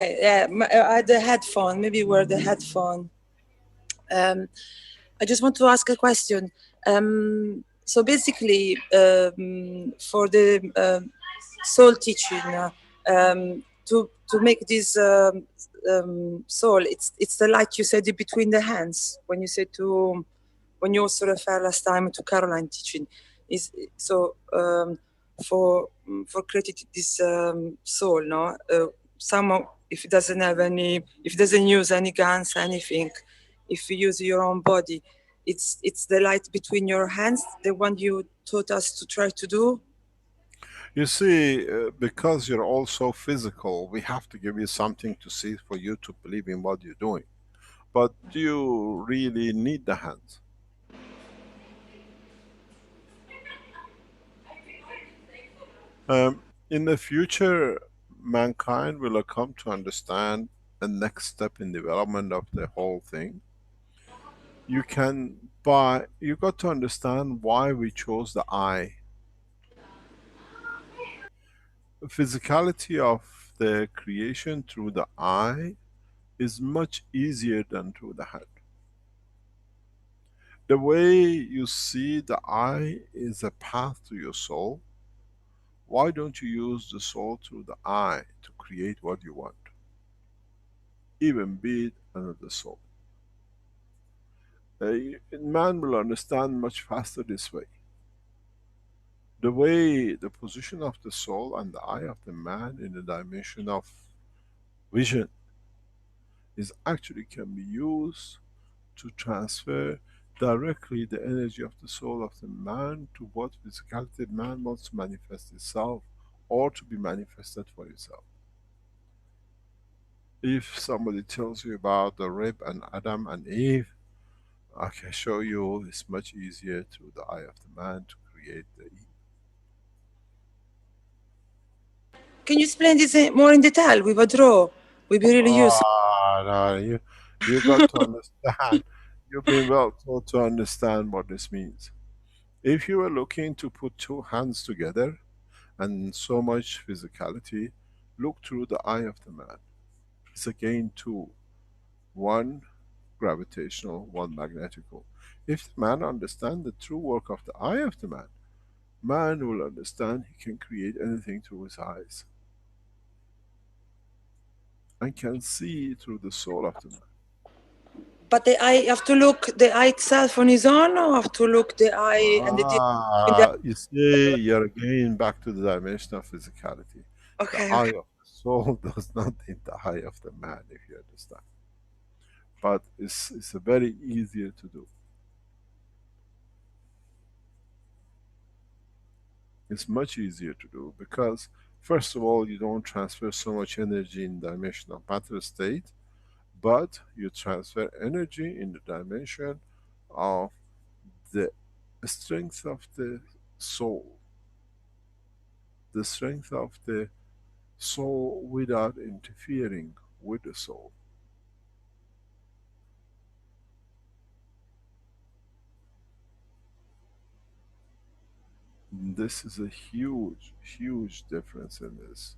yeah, my, uh, the headphone. Maybe wear the headphone. Um, I just want to ask a question. Um, so basically, um, for the um, soul teaching, uh, um, to to make this um, um, soul, it's it's the light you said between the hands when you said to when you also refer last time to Caroline teaching. Is so um, for for creating this um, soul, no. Uh, someone if it doesn't have any, if it doesn't use any guns, anything, if you use your own body, it's it's the light between your hands, the one you taught us to try to do. You see, uh, because you're also physical, we have to give you something to see for you to believe in what you're doing. But do you really need the hands? Um, in the future, mankind will come to understand the next step in development of the whole thing. You can, by, you got to understand why we chose the eye. The physicality of the creation through the eye is much easier than through the head. The way you see the eye is a path to your soul why don't you use the soul through the eye to create what you want? Even be it another soul. A man will understand much faster this way. The way, the position of the soul and the eye of the man in the dimension of vision is actually can be used to transfer directly the energy of the soul of the man to what physicality man wants to manifest itself or to be manifested for itself. If somebody tells you about the rib and Adam and Eve, I can show you it's much easier through the eye of the man to create the Eve. Can you explain this more in detail with a draw? We'd be really ah, oh, useful. No, you, you got to understand You've been well taught to understand what this means. If you are looking to put two hands together and so much physicality, look through the eye of the man. It's again two. One gravitational, one magnetical. If the man understand the true work of the eye of the man, man will understand he can create anything through his eyes. And can see through the soul of the man. But the eye, have to look the eye itself on its own, or have to look the eye ah, and the. Ah, you see, you're again back to the dimension of physicality. Okay. The eye of the soul does not need the eye of the man, if you understand. But it's it's a very easier to do. It's much easier to do because first of all, you don't transfer so much energy in dimension of matter state but you transfer energy in the dimension of the strength of the soul. The strength of the soul without interfering with the soul. This is a huge, huge difference in this.